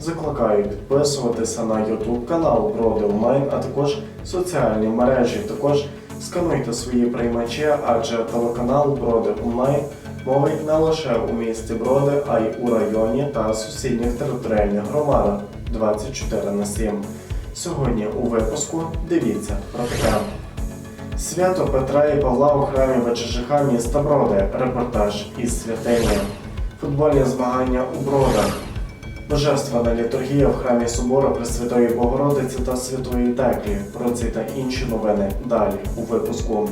Закликаю підписуватися на YouTube канал Броди Онлайн, а також соціальні мережі. Також скануйте свої приймачі, адже телеканал Броди Онлайн мовить не лише у місті Броди, а й у районі та сусідніх територіальних громадах 24 на 7. Сьогодні у випуску дивіться про таке. Свято Петра і Павла у храмі ВЧЖХ міста Броди. Репортаж із святині. Футбольні змагання у Бродах. Божественна літургія в храмі Собору Пресвятої Богородиці та Святої Теклі. Про ці та інші новини далі у випуску.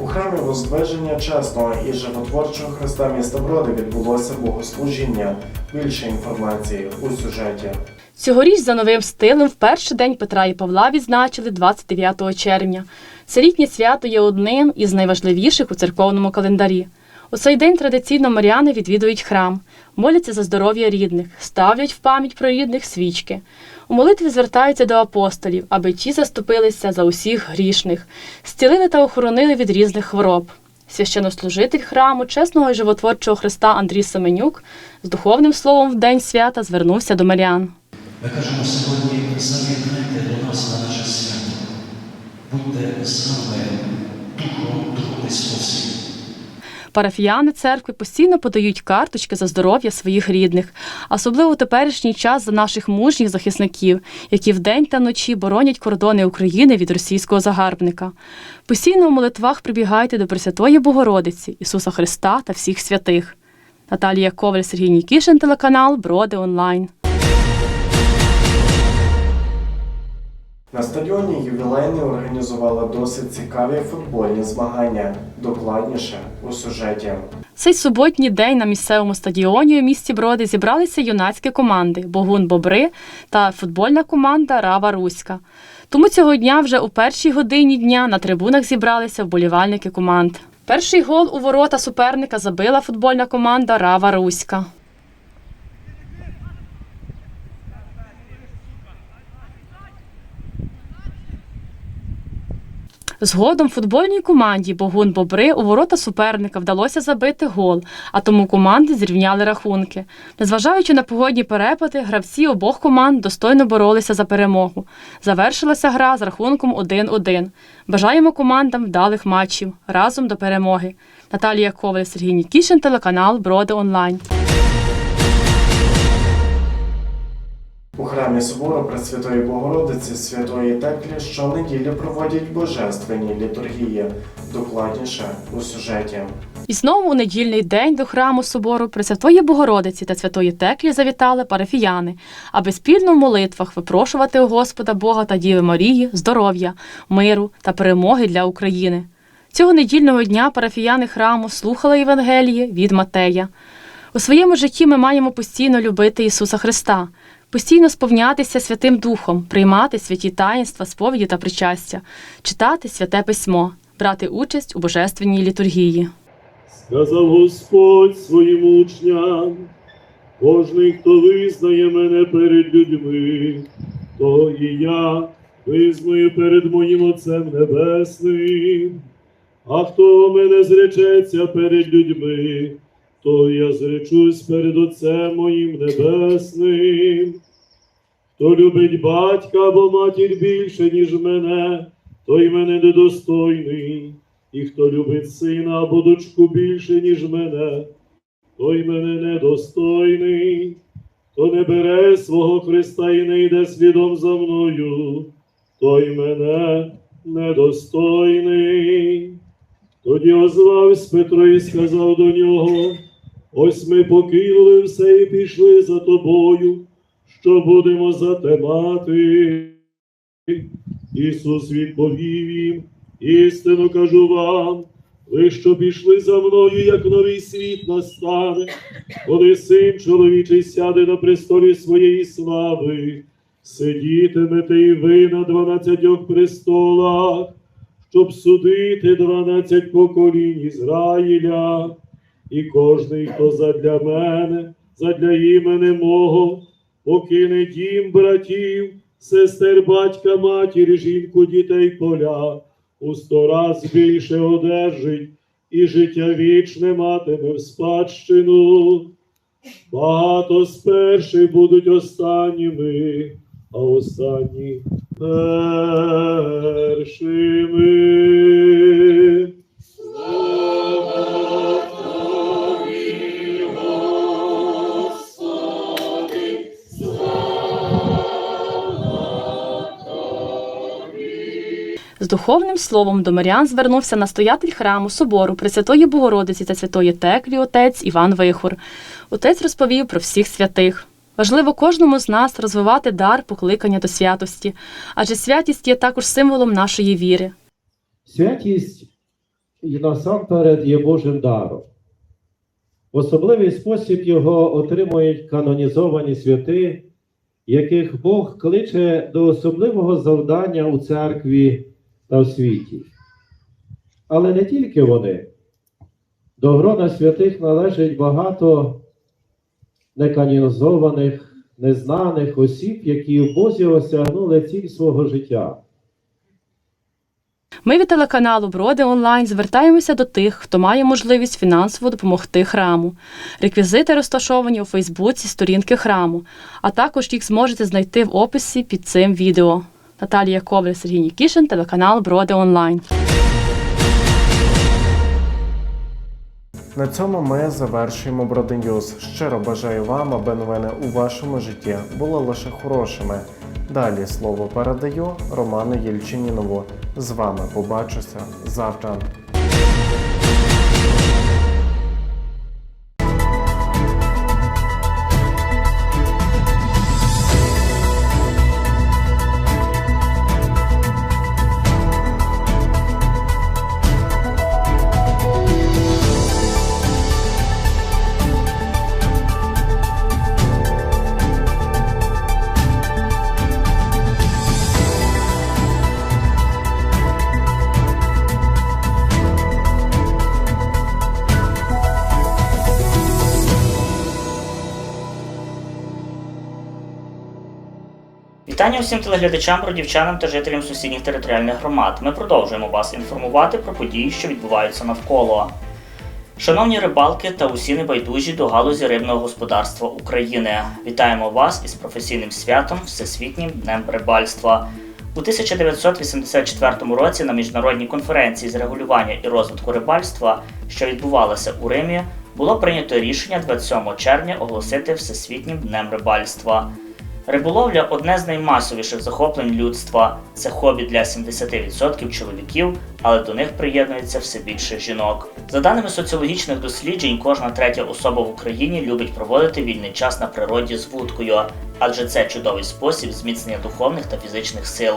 У храмі Воздвиження Чесного і Животворчого Христа міста Броди відбулося богослужіння. Більше інформації у сюжеті. Цьогоріч за новим стилем в перший день Петра і Павла відзначили 29 червня. Це літнє свято є одним із найважливіших у церковному календарі. У цей день традиційно маряни відвідують храм, моляться за здоров'я рідних, ставлять в пам'ять про рідних свічки. У молитві звертаються до апостолів, аби ті заступилися за усіх грішних, зцілили та охоронили від різних хвороб. Священнослужитель храму чесного і животворчого Христа Андрій Семенюк з духовним словом в день свята звернувся до мирян. Ми кажемо сьогодні, завітайте до нас на наше свято. Будьте з нами духом, духовний спосіб. Парафіяни церкви постійно подають карточки за здоров'я своїх рідних, особливо у теперішній час за наших мужніх захисників, які вдень та вночі боронять кордони України від російського загарбника. Постійно у молитвах прибігайте до Пресвятої Богородиці, Ісуса Христа та всіх святих. Наталія Коваль, Сергій Нікішин, телеканал Броди Онлайн. На стадіоні ювілейний організували досить цікаві футбольні змагання. Докладніше у сюжеті. Цей суботній день на місцевому стадіоні у місті Броди зібралися юнацькі команди Богун Бобри та футбольна команда Рава Руська. Тому цього дня вже у першій годині дня на трибунах зібралися вболівальники команд. Перший гол у ворота суперника забила футбольна команда Рава Руська. Згодом футбольній команді Богун Бобри у ворота суперника вдалося забити гол, а тому команди зрівняли рахунки. Незважаючи на погодні перепади, гравці обох команд достойно боролися за перемогу. Завершилася гра з рахунком 1-1. Бажаємо командам вдалих матчів разом до перемоги. Наталія Коваль, Сергій Нікішин, телеканал Броди Онлайн. У храмі Собору Пресвятої Богородиці Святої Теклі щонеділі проводять божественні літургії. Докладніше у сюжеті. І знову у недільний день до храму собору Пресвятої Богородиці та Святої Теклі завітали парафіяни, аби спільно в молитвах випрошувати у Господа Бога та Діви Марії здоров'я, миру та перемоги для України. Цього недільного дня парафіяни храму слухали Євангеліє від Матея. У своєму житті ми маємо постійно любити Ісуса Христа, постійно сповнятися Святим Духом, приймати святі таїнства, сповіді та причастя, читати святе письмо, брати участь у божественній літургії. Сказав Господь своїм учням, кожний, хто визнає мене перед людьми, то і я визнаю перед моїм Отцем Небесним. А хто мене зречеться перед людьми, то я зречусь перед Отцем моїм Небесним. Хто любить батька або матір більше, ніж мене, той мене недостойний. І хто любить сина або дочку більше, ніж мене, той мене недостойний, хто не бере свого Христа і не йде слідом за мною, той мене недостойний. Тоді озвався Петро і сказав до нього: Ось ми покинули все і пішли за тобою, що будемо за те мати. Ісус відповів їм, істину кажу вам, Ви, що пішли за мною, як новий світ настане, коли син чоловічий сяде на престолі своєї слави, сидітимете і ви на дванадцятьох престолах, щоб судити дванадцять поколінь Ізраїля, і кожний, хто задля мене, задля імени мого, покине дім братів, сестер, батька, матір, жінку, дітей, поля, у сто раз більше одержить, і життя вічне матиме в спадщину. Багато з перших будуть останніми, а останні першими. Духовним словом до мирян звернувся настоятель храму собору Пресвятої Богородиці та Святої Теклі отець Іван Вихор. Отець розповів про всіх святих. Важливо кожному з нас розвивати дар покликання до святості, адже святість є також символом нашої віри. Святість і насамперед є Божим даром. В особливий спосіб його отримують канонізовані святи, яких Бог кличе до особливого завдання у церкві та в світі. Але не тільки вони. До грона святих належить багато неканонізованих, незнаних осіб, які в Бозі осягнули ціль свого життя. Ми від телеканалу Броди онлайн звертаємося до тих, хто має можливість фінансово допомогти храму. Реквізити розташовані у Фейсбуці сторінки храму, а також їх зможете знайти в описі під цим відео. Наталія Коваль, Сергій Нікішин, телеканал Броди онлайн. На цьому ми завершуємо Броденюз. Щиро бажаю вам, аби новини у вашому житті були лише хорошими. Далі слово передаю Роману Єльчинінову. З вами побачуся завтра. Вітання усім телеглядачам, бродівчанам та жителям сусідніх територіальних громад. Ми продовжуємо вас інформувати про події, що відбуваються навколо. Шановні рибалки та усі небайдужі до галузі рибного господарства України. Вітаємо вас із професійним святом Всесвітнім днем рибальства. У 1984 році на міжнародній конференції з регулювання і розвитку рибальства, що відбувалася у Римі, було прийнято рішення 27 червня оголосити Всесвітнім днем рибальства. Риболовля одне з наймасовіших захоплень людства. Це хобі для 70% чоловіків, але до них приєднується все більше жінок. За даними соціологічних досліджень, кожна третя особа в Україні любить проводити вільний час на природі з вудкою, адже це чудовий спосіб зміцнення духовних та фізичних сил.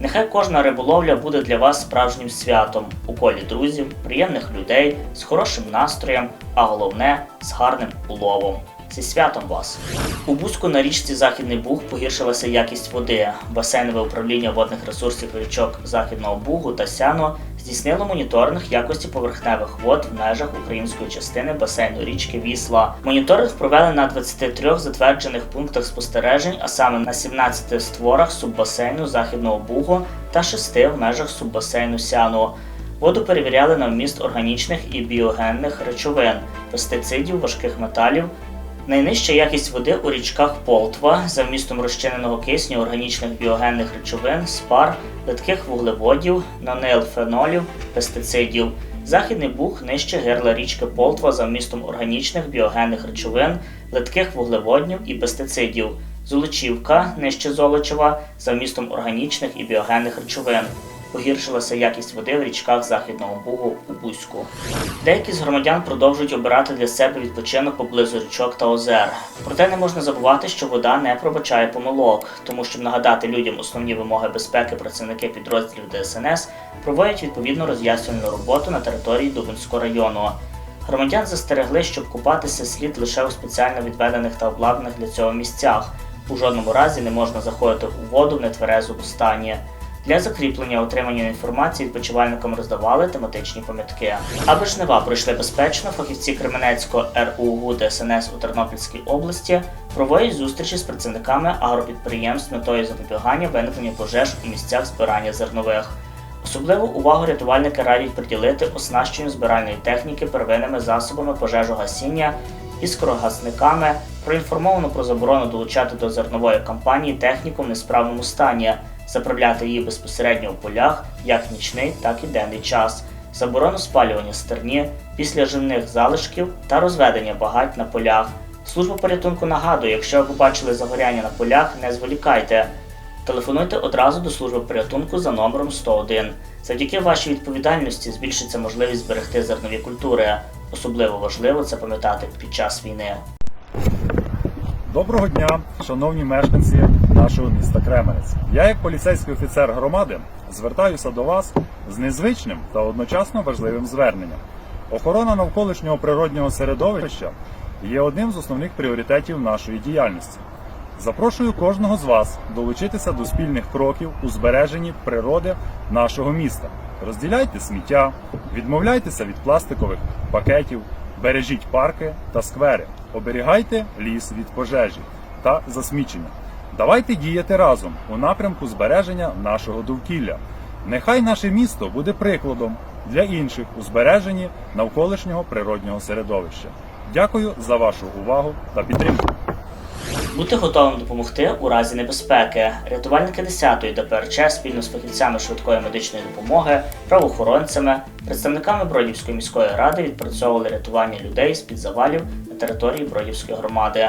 Нехай кожна риболовля буде для вас справжнім святом у колі друзів, приємних людей, з хорошим настроєм, а головне з гарним уловом. Зі святом вас! У Бузьку на річці Західний Буг погіршилася якість води. Басейнове управління водних ресурсів річок Західного Бугу та Сяно здійснило моніторинг якості поверхневих вод в межах української частини басейну річки Вісла. Моніторинг провели на 23 затверджених пунктах спостережень, а саме на 17 створах суббасейну Західного Бугу та 6 в межах суббасейну Сяну. Воду перевіряли на вміст органічних і біогенних речовин, пестицидів, важких металів. Найнижча якість води у річках Полтва за вмістом розчиненого кисню, органічних біогенних речовин, спар, литких вуглеводів, нонилфенолів, пестицидів. Західний Буг нижче герла річки Полтва за вмістом органічних біогенних речовин, литких вуглеводнів і пестицидів. Золочівка нижче Золочева за вмістом органічних і біогенних речовин. Погіршилася якість води в річках Західного Бугу у Бузьку. Деякі з громадян продовжують обирати для себе відпочинок поблизу річок та озер. Проте не можна забувати, що вода не пробачає помилок, тому щоб нагадати людям основні вимоги безпеки, працівники підрозділів ДСНС проводять відповідну роз'яснювальну роботу на території Дубинського району. Громадян застерегли, щоб купатися слід лише у спеціально відведених та обладнаних для цього місцях. У жодному разі не можна заходити у воду в нетверезому стані. Для закріплення отримання інформації відпочивальникам роздавали тематичні пам'ятки. Аби жнива пройшли безпечно, фахівці Кременецького РУГУ ДСНС у Тернопільській області проводять зустрічі з працівниками агропідприємств з метою запобігання виникнення пожеж у місцях збирання зернових. Особливу увагу рятувальники радять приділити оснащенню збиральної техніки первинними засобами пожежогасіння і скорогасниками, проінформовано про заборону долучати до зернової кампанії техніку в несправному стані, заправляти її безпосередньо у полях як нічний, так і денний час, заборону спалювання стерні після живних залишків та розведення багать на полях. Служба порятунку нагадує, якщо ви побачили загоряння на полях, не зволікайте. Телефонуйте одразу до служби порятунку за номером 101. Завдяки вашій відповідальності збільшиться можливість зберегти зернові культури. Особливо важливо це пам'ятати під час війни. Доброго дня, шановні мешканці нашого міста Кременець. Я, як поліцейський офіцер громади, звертаюся до вас з незвичним та одночасно важливим зверненням. Охорона навколишнього природнього середовища є одним з основних пріоритетів нашої діяльності. Запрошую кожного з вас долучитися до спільних кроків у збереженні природи нашого міста. Розділяйте сміття, відмовляйтеся від пластикових пакетів, бережіть парки та сквери, оберігайте ліс від пожежі та засмічення. Давайте діяти разом у напрямку збереження нашого довкілля. Нехай наше місто буде прикладом для інших у збереженні навколишнього природнього середовища. Дякую за вашу увагу та підтримку. Бути готовим допомогти у разі небезпеки. Рятувальники 10-ї ДПРЧ спільно з фахівцями швидкої медичної допомоги, правоохоронцями, представниками Бродівської міської ради відпрацьовували рятування людей з-під завалів на території Бродівської громади.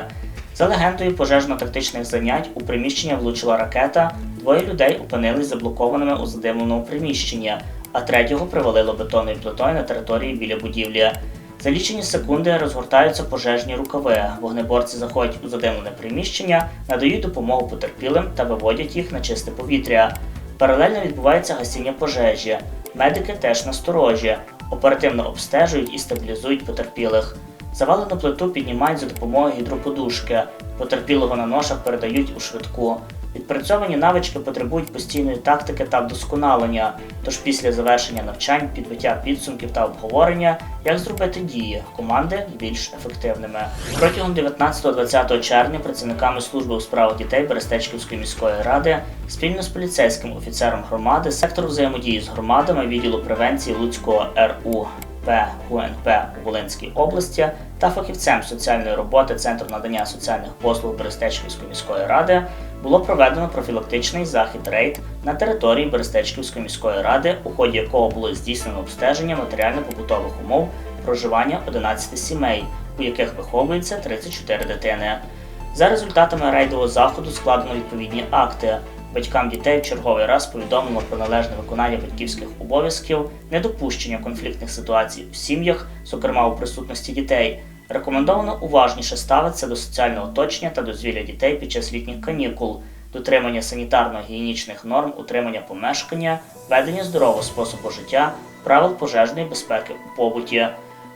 За легендою пожежно-тактичних занять у приміщення влучила ракета, двоє людей опинились заблокованими у задимленому приміщенні, а третього привалило бетонною плитою на території біля будівлі. За лічені секунди розгортаються пожежні рукави. Вогнеборці заходять у задимлене приміщення, надають допомогу потерпілим та виводять їх на чисте повітря. Паралельно відбувається гасіння пожежі. Медики теж насторожі, оперативно обстежують і стабілізують потерпілих. Завалену плиту піднімають за допомогою гідроподушки. Потерпілого на ношах передають у швидку. Відпрацьовані навички потребують постійної тактики та вдосконалення. Тож після завершення навчань, підбиття підсумків та обговорення, як зробити дії команди більш ефективними. Протягом 19-20 червня працівниками служби у справах дітей Берестечківської міської ради спільно з поліцейським офіцером громади, сектору взаємодії з громадами відділу превенції Луцького РУ. П ГУНП у Волинській області та фахівцем соціальної роботи Центру надання соціальних послуг Берестечківської міської ради було проведено профілактичний захід рейд на території Берестечківської міської ради, у ході якого було здійснено обстеження матеріально-побутових умов проживання 11 сімей, у яких виховується 34 дитини. За результатами рейдового заходу складено відповідні акти. Батькам дітей в черговий раз повідомлено про належне виконання батьківських обов'язків, недопущення конфліктних ситуацій у сім'ях, зокрема у присутності дітей. Рекомендовано уважніше ставитися до соціального оточення та дозвілля дітей під час літніх канікул, дотримання санітарно-гігієнічних норм, утримання помешкання, ведення здорового способу життя, правил пожежної безпеки у побуті.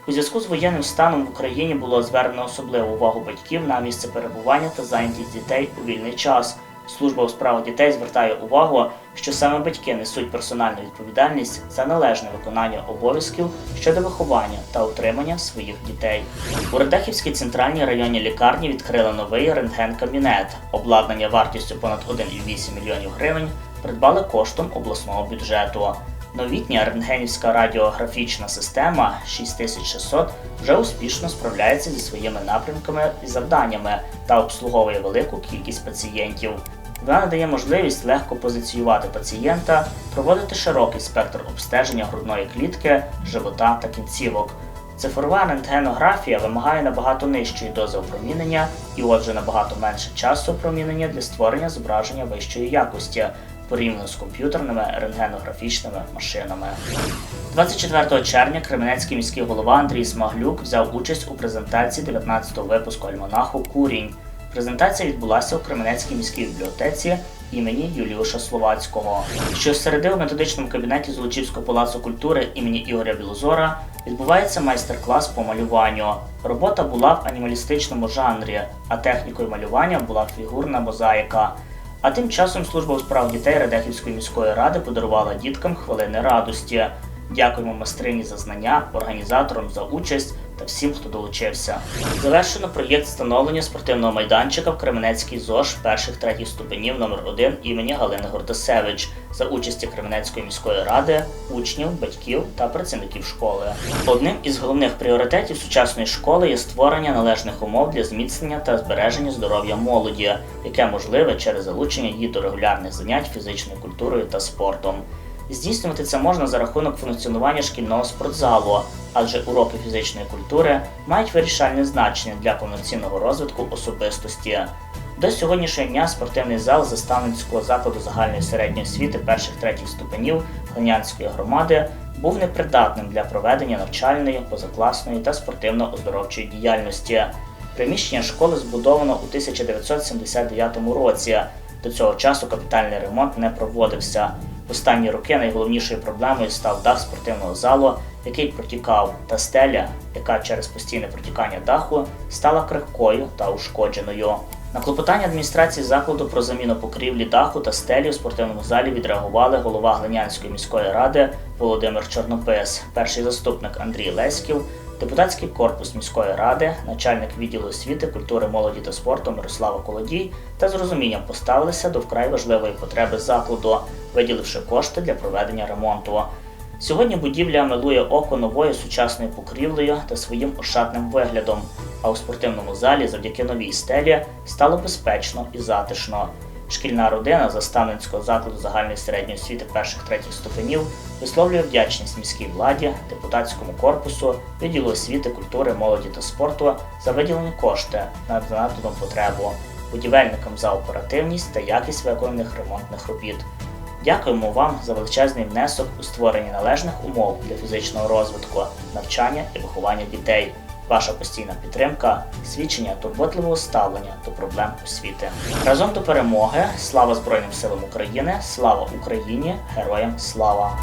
У зв'язку з воєнним станом в Україні було звернено особливу увагу батьків на місце перебування та зайнятість дітей у вільний час. Служба у справах дітей звертає увагу, що саме батьки несуть персональну відповідальність за належне виконання обов'язків щодо виховання та утримання своїх дітей. У Радехівській центральній районній лікарні відкрили новий рентген-кабінет. Обладнання вартістю понад 1,8 мільйонів гривень придбали коштом обласного бюджету. Новітня рентгенівська радіографічна система 6600 вже успішно справляється зі своїми напрямками і завданнями та обслуговує велику кількість пацієнтів. Вона надає можливість легко позиціювати пацієнта, проводити широкий спектр обстеження грудної клітки, живота та кінцівок. Цифрова рентгенографія вимагає набагато нижчої дози опромінення і отже набагато менше часу опромінення для створення зображення вищої якості. порівняно з комп'ютерними рентгенографічними машинами. 24 червня Кременецький міський голова Андрій Смаглюк взяв участь у презентації 19-го випуску альманаху Курінь. Презентація відбулася у Кременецькій міській бібліотеці імені Юліуша Словацького. Щосереди у методичному кабінеті Золочівського палацу культури імені Ігоря Білозора відбувається майстер-клас по малюванню. Робота була в анімалістичному жанрі, а технікою малювання була фігурна мозаїка. А тим часом служба у справ дітей Радехівської міської ради подарувала діткам хвилини радості. Дякуємо майстрині за знання, організаторам за участь та всім, хто долучився. Завершено проєкт встановлення спортивного майданчика в Кременецькій ЗОЖ перших третіх ступенів номер 1 імені Галини Гордасевич за участі Кременецької міської ради, учнів, батьків та працівників школи. Одним із головних пріоритетів сучасної школи є створення належних умов для зміцнення та збереження здоров'я молоді, яке можливе через залучення її до регулярних занять фізичною культурою та спортом. Здійснювати це можна за рахунок функціонування шкільного спортзалу, адже уроки фізичної культури мають вирішальне значення для повноцінного розвитку особистості. До сьогоднішнього дня спортивний зал Заставницького закладу загальної середньої освіти перших третіх ступенів Глинянської громади був непридатним для проведення навчальної, позакласної та спортивно-оздоровчої діяльності. Приміщення школи збудовано у 1979 році. До цього часу капітальний ремонт не проводився. Останні роки найголовнішою проблемою став дах спортивного залу, який протікав, та стеля, яка через постійне протікання даху стала крихкою та ушкодженою. На клопотання адміністрації закладу про заміну покрівлі даху та стелі у спортивному залі відреагували голова Глинянської міської ради Володимир Чорнопис, перший заступник Андрій Леськів, депутатський корпус міської ради, начальник відділу освіти, культури, молоді та спорту Мирослава Колодій та з розумінням поставилися до вкрай важливої потреби закладу, виділивши кошти для проведення ремонту. Сьогодні будівля милує око новою сучасною покрівлею та своїм ошатним виглядом, а у спортивному залі завдяки новій стелі стало безпечно і затишно. Шкільна родина Заставницького закладу загальної середньої освіти перших третіх ступенів висловлює вдячність міській владі, депутатському корпусу, відділу освіти, культури, молоді та спорту за виділені кошти на надану потребу, будівельникам за оперативність та якість виконаних ремонтних робіт. Дякуємо вам за величезний внесок у створення належних умов для фізичного розвитку, навчання і виховання дітей. Ваша постійна підтримка свідчення турботливого ставлення до проблем освіти. Разом до перемоги! Слава Збройним силам України! Слава Україні! Героям слава!